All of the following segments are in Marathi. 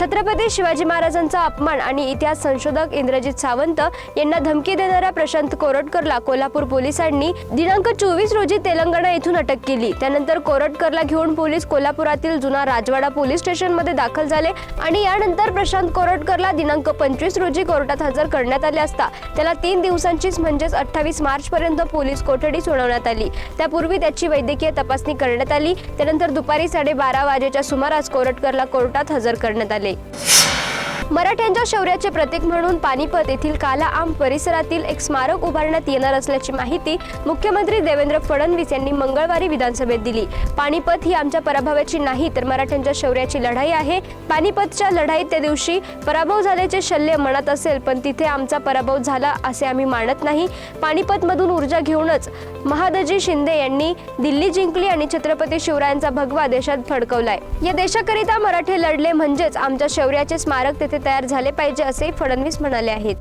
छत्रपती शिवाजी महाराजांचा अपमान आणि इतिहास संशोधक इंद्रजित सावंत यांना धमकी देणाऱ्या प्रशांत कोरटकरला कोल्हापूर पोलिसांनी दिनांक चोवीस रोजी तेलंगणा येथून अटक केली. त्यानंतर कोरटकरला घेऊन पोलीस कोल्हापुरातील जुना राजवाडा पोलीस स्टेशनमध्ये दाखल झाले आणि यानंतर प्रशांत कोरटकरला दिनांक पंचवीस रोजी कोर्टात हजर करण्यात आले असता त्याला तीन दिवसांचीच म्हणजेच अठ्ठावीस मार्च पर्यंत पोलीस कोठडी सोडवण्यात आली. त्यापूर्वी त्याची वैद्यकीय तपासणी करण्यात आली. त्यानंतर दुपारी साडेबारा वाजेच्या सुमारास कोरटकरला कोर्टात हजर करण्यात आले. allez. मराठ्यांच्या शौर्याचे प्रतीक म्हणून पानिपत येथील काला आम परिसरातील एक स्मारक उभारण्यात येणार असल्याची माहिती मुख्यमंत्री देवेंद्र फडणवीस यांनी मंगळवारी विधानसभेत दिली. पानिपत ही आमच्या पराभवाची नाही तर मराठ्यांच्या शौर्याची लढाई आहे. पानिपतच्या लढाईत त्या दिवशी पराभव झाल्याचे शल्य मनात असेल पण तिथे आमचा पराभव झाला असे आम्ही मानत नाही. पानिपतमधून ऊर्जा घेऊनच महादजी शिंदे यांनी दिल्ली जिंकली आणि छत्रपती शिवरायांचा भगवा देशात फडकवलाय या देशाकरिता मराठे लढले म्हणजेच आमच्या शौर्याचे स्मारक तेथे तयार झाले पाहिजे असेही फडणवीस म्हणाले आहेत.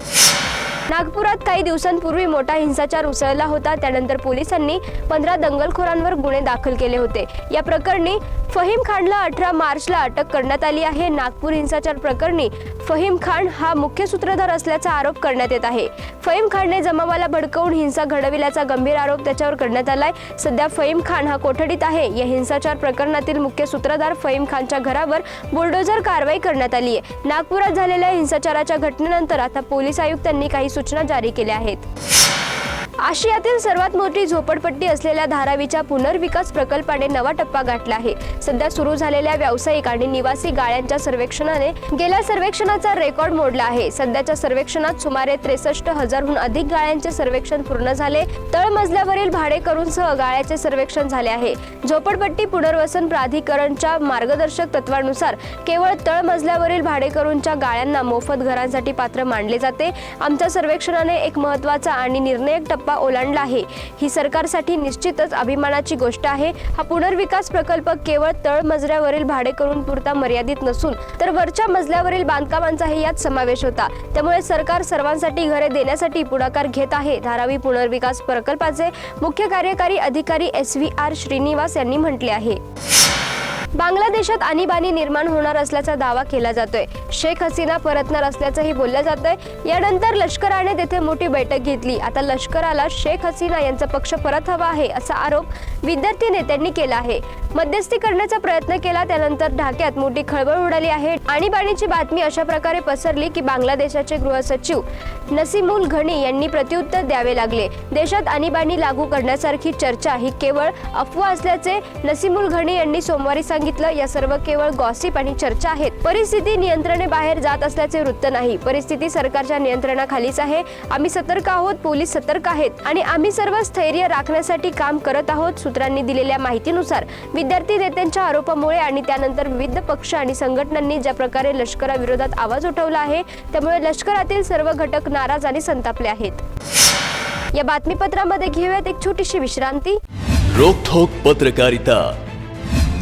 नागपुरात काही दिवसांपूर्वी मोठा हिंसाचार उसळला होता. त्यानंतर पोलिसांनी पंधरा दंगलखोरांवर गुन्हे दाखल केले होते. या प्रकरणी फहीम खानला अठरा मार्चला अटक करण्यात आली आहे. नागपूर हिंसाचार प्रकरणी फहीम खान हा मुख्य सूत्रधार असल्याचा आरोप करण्यात येत आहे. फहीम खानने जमावाला भडकवून हिंसा घडविल्याचा गंभीर आरोप त्याच्यावर करण्यात आलाय. सध्या फहीम खान हा कोठडीत आहे? या हिंसाचार प्रकरणातील मुख्य सूत्रधार फहीम खानच्या घरावर बुलडोझर कारवाई करण्यात आली आहे नागपुरात झालेल्या हिंसाचाराच्या घटनेनंतर आता पोलीस आयुक्तांनी काही सूचना जारी केल्या आहेत. आशियातील सर्वात मोठी झोपडपट्टी असलेल्या धारावीच्या पुनर्विकास प्रकल्पाने नवा टप्पा गाठला आहे. सध्या सुरू झालेल्या व्यावसायिक आणि निवासी गाळ्यांच्या सर्वेक्षणाने गेल्या सर्वेक्षणाचा रेकॉर्ड मोडला आहे. सध्याच्या सर्वेक्षणात सुमारे त्रेसष्ट हजारहून अधिक गाळ्यांचे सर्वेक्षण पूर्ण झाले. तळमजल्यावरील भाडेकरूंसह गाळ्याचे सर्वेक्षण झाले आहे. झोपडपट्टी पुनर्वसन प्राधिकरणच्या मार्गदर्शक तत्वानुसार केवळ तळमजल्यावरील भाडेकरूंच्या गाळ्यांना मोफत घरांसाठी पात्र मानले जाते. आमच्या सर्वेक्षणाने एक महत्त्वाचा आणि निर्णायक टप्पा ओलांडला आहे. ही सरकारसाठी निश्चितच अभिमानाची गोष्ट आहे. हा पुनर्विकास प्रकल्प केवळ तळमजल्यावरील भाडेकरून पुरता मर्यादित नसून तर वरच्या मजल्यावरील बांधकामांचाही यात समावेश होता. त्यामुळे सरकार सर्वांसाठी घरे देण्यासाठी पुढाकार घेत आहे. धारावी पुनर्विकास प्रकल्पाचे मुख्य कार्यकारी अधिकारी एस व्ही आर श्रीनिवास यांनी म्हटले आहे. बांगलादेशात आणीबाणी निर्माण होणार असल्याचा दावा केला जातोय. शेख हसीना परतणार असल्याचंही बोललं जातंय. यानंतर लष्कराने तेथे मोठी बैठक घेतली. आता लष्कराला शेख हसीना यांचा पक्ष परत हवा आहे असा आरोप विद्यार्थी नेत्यांनी केला आहे. मध्यस्थी करण्याचा प्रयत्न केला त्यानंतर ढाक्यात मोठी खळबळ उडाली आहे. आणीबाणीची बातमी अशा प्रकारे पसरली की बांगलादेशाचे गृहसचिव नसीमुल घणी यांनी प्रत्युत्तर द्यावे लागले. देशात आणीबाणी लागू करण्यासारखी चर्चा ही केवळ अफवा असल्याचे नसीमुल घणी यांनी सोमवारी सांगितलं. सांगितलं या सर्व केवळ गॉसिप आणि चर्चा आहेत. परिस्थिती नियंत्रणे बाहेर जात असल्याचे वृत्त नाही. परिस्थिती सरकारच्या नियंत्रणाखालीच आहे. आम्ही सतर्क आहोत पोलीस सतर्क आहेत आणि आम्ही सर्व स्थैर्य राखण्यासाठी काम करत आहोत सूत्रांनी दिलेल्या माहितीनुसार. विद्यार्थी नेत्यांच्या आरोपामुळे आणि त्यानंतर विविध पक्ष आणि संघटनांनी ज्या प्रकारे लष्कराविरोधात आवाज उठवला आहे त्यामुळे लष्करातील सर्व घटक नाराज आणि संतापले आहेत. या बातमीपत्रामध्ये घेऊयात एक छोटीशी विश्रांती. रोखोक पत्रकारिता.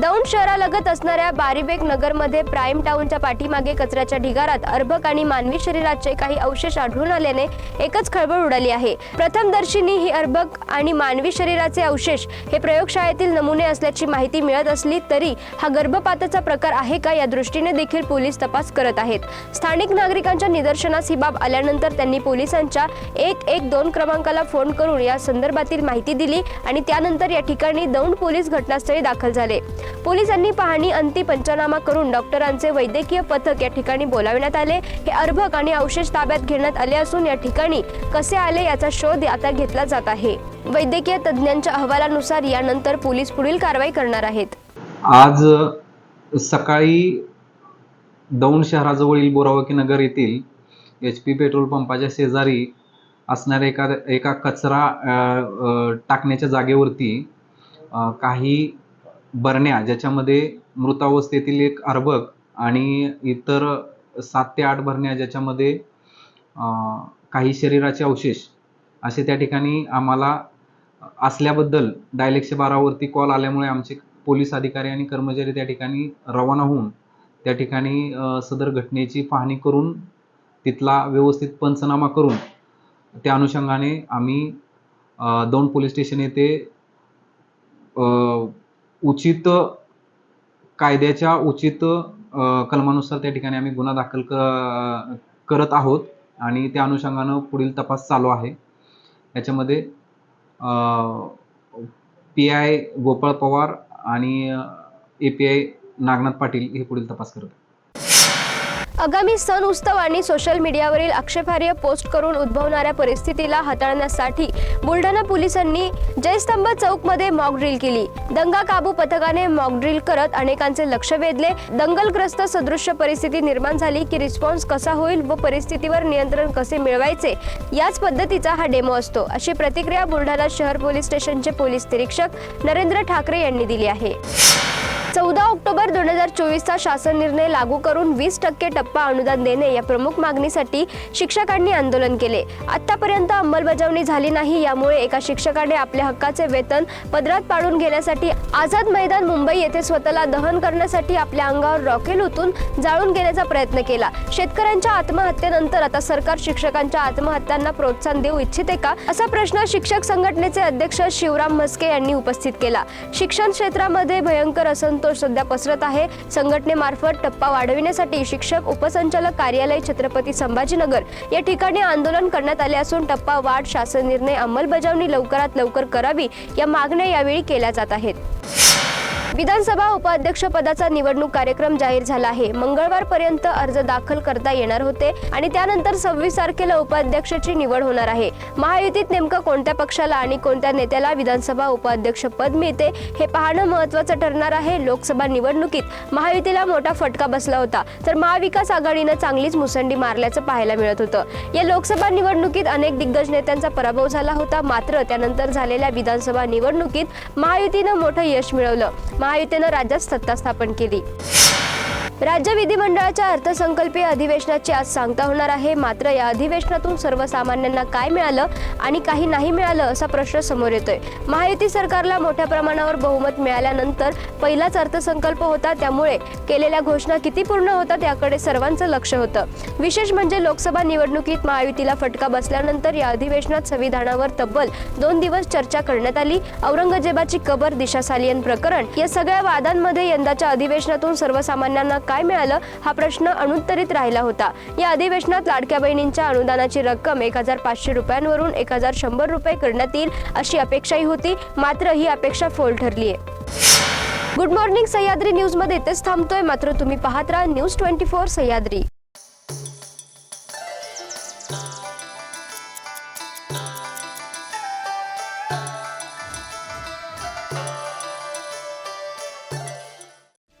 दौंड शहरालगत असणाऱ्या बारीबेग नगरमध्ये प्राईम टाऊनच्या पाठीमागे कचऱ्याच्या ढिगारात अर्भक आणि मानवी शरीराचे काही अवशेष आढळून आल्याने एकच खळबळ उडाली आहे. प्रथमदर्शिनी ही अर्भक आणि मानवी शरीराचे अवशेष हे प्रयोगशाळेतील नमुने असल्याची माहिती मिळत असली तरी हा गर्भपाताचा प्रकार आहे का या दृष्टीने देखील पोलीस तपास करत आहेत. स्थानिक नागरिकांच्या निदर्शनास ही बाब आल्यानंतर त्यांनी पोलिसांच्या एक एक दोन क्रमांकाला फोन करून या संदर्भातील माहिती दिली आणि त्यानंतर या ठिकाणी दौंड पोलीस घटनास्थळी दाखल झाले. पोलिसांनी पाहणी अंती पंचनामा करून डॉक्टरांचे वैद्यकीय पथक या ठिकाणी बोलाविण्यात आले. हे अर्भक आणि अवशेष ताब्यात घेण्यात आले असून या ठिकाणी कसे आले याचा शोध आता घेतला जात आहे. वैद्यकीय तज्ज्ञांच्या अहवालानुसार यानंतर पोलीस पुढील कारवाई करणार आहेत. आज सकाळी दौंड शहराजवळील बोरावकी नगर येथील एच पी पेट्रोल पंपाच्या शेजारी असणाऱ्या एका एका कचरा टाकण्याच्या जागेवरती काही बरण्या ज्याच्यामध्ये मृतावस्थेतील एक अर्भक आणि इतर सात ते आठ बरण्या ज्याच्यामध्ये काही शरीराचे अवशेष असे त्या ठिकाणी आम्हाला असल्याबद्दल डायल एकशे बारावरती कॉल आल्यामुळे आमचे पोलीस अधिकारी आणि कर्मचारी त्या ठिकाणी रवाना होऊन त्या ठिकाणी सदर घटनेची पाहणी करून तिथला व्यवस्थित पंचनामा करून त्या अनुषंगाने आम्ही दोन पोलीस स्टेशन येथे उचित कायद्याच्या उचित कलमानुसार त्या ठिकाणी आम्ही गुन्हा दाखल क करत आहोत आणि त्या अनुषंगानं पुढील तपास चालू आहे याच्यामध्ये पी आय गोपाळ पवार आणि A P I Nagnath Patil हे पुढील तपास करत आहेत. आगामी सण उत्सव आणि सोशल मीडियावरील आक्षेपार्ह पोस्ट करून उद्भवणाऱ्या परिस्थितीला हाताळण्यासाठी बुलढाणा पोलिसांनी जयस्तंभ चौकमध्ये मॉक ड्रिल केली. दंगा काबू पथकाने मॉकड्रिल करत अनेकांचे लक्ष वेधले. दंगलग्रस्त सदृश्य परिस्थिती निर्माण झाली की रिस्पॉन्स कसा होईल व परिस्थितीवर नियंत्रण कसे मिळवायचे याच पद्धतीचा हा डेमो असतो. अशी प्रतिक्रिया बुलढाणा शहर पोलीस स्टेशनचे पोलीस निरीक्षक नरेंद्र ठाकरे यांनी दिली आहे. चौदा ऑक्टोबर दोन हजार चोवीसचा शासन निर्णय लागू करून वीस टक्के टप्पा अनुदान देणे या प्रमुख मागणीसाठी शिक्षकांनी आंदोलन केले. आतापर्यंत अंमलबजावणी झाली नाही यामुळे एका शिक्षकाने आपल्या हक्काचे वेतन पदरात पाडून घेण्यासाठी आझाद मैदान मुंबई येथे स्वतःला दहन करण्यासाठी आपल्या अंगावर रॉकेल ओतून जाळून घेण्याचा प्रयत्न केला. शेतकऱ्यांच्या आत्महत्येनंतर आता सरकार शिक्षकांच्या आत्महत्यांना प्रोत्साहन देऊ इच्छिते का? असा प्रश्न शिक्षक संघटनेचे अध्यक्ष शिवराम म्हस्के यांनी उपस्थित केला. शिक्षण क्षेत्रामध्ये भयंकर असं असंतोष सध्या पसरत आहे. संघटनेमार्फत टप्पा वाढविण्यासाठी शिक्षक उपसंचालक कार्यालय छत्रपती संभाजीनगर या ठिकाणी आंदोलन करण्यात आले असून टप्पा वाढ शासन निर्णय अंमलबजावणी लवकरात लवकर करावी या मागण्या यावेळी केल्या जात आहेत. विधानसभा उपाध्यक्ष पदाचा निवडणूक कार्यक्रम जाहीर झाला आहे. मंगळवारपर्यंत अर्ज दाखल करता येणार होते आणि त्यानंतर सव्वीस तारखेला उपाध्यक्षाची निवड होणार आहे. महायुतीत नेमकं कोणत्या पक्षाला आणि कोणत्या नेत्याला विधानसभा उपाध्यक्ष पद मिळते हे पाहणं महत्वाचं ठरणार आहे लोकसभा निवडणुकीत. महायुतीला मोठा फटका बसला होता तर महाविकास आघाडीनं चांगलीच मुसंडी मारल्याचं पाहायला मिळत होतं. या लोकसभा निवडणुकीत अनेक दिग्गज नेत्यांचा पराभव झाला होता मात्र त्यानंतर झालेल्या विधानसभा निवडणुकीत महायुतीनं मोठं यश मिळवलं. महायुतीनं राज्यात सत्ता स्थापन केली. राज्य विधिमंडळाच्या अर्थसंकल्पीय अधिवेशनाची आज सांगता होणार आहे. मात्र या अधिवेशनातून सर्वसामान्यांना काय मिळालं आणि काही नाही मिळालं असा प्रश्न समोर येतोय. महायुती सरकारला मोठ्या प्रमाणावर बहुमत मिळाल्यानंतर पहिलाच अर्थसंकल्प होता. त्यामुळे केलेल्या घोषणा किती पूर्ण होतात याकडे सर्वांचं लक्ष होतं. विशेष म्हणजे लोकसभा निवडणुकीत महायुतीला फटका बसल्यानंतर या अधिवेशनात संविधानावर तब्बल दोन दिवस चर्चा करण्यात आली. औरंगजेबाची कबर दिशा सालियन प्रकरण या सगळ्या वादांमध्ये यंदाच्या अधिवेशनातून सर्वसामान्यांना काय मिळालं हा प्रश्न अनुत्तरित राहिला होता. या अधिवेशनात लाडक्या बहिणींच्या अनुदानाची रक्कम एक हजार पाचशे रुपयांवरून एक हजार शंभर रुपये करण्यात येईल अशी अपेक्षाही होती मात्र ही अपेक्षा फोल ठरली आहे गुड मॉर्निंग सह्याद्री न्यूजमध्ये इथेच थांबतोय. मात्र तुम्ही पाहत राहा न्यूज ट्वेंटी फोर सह्याद्री.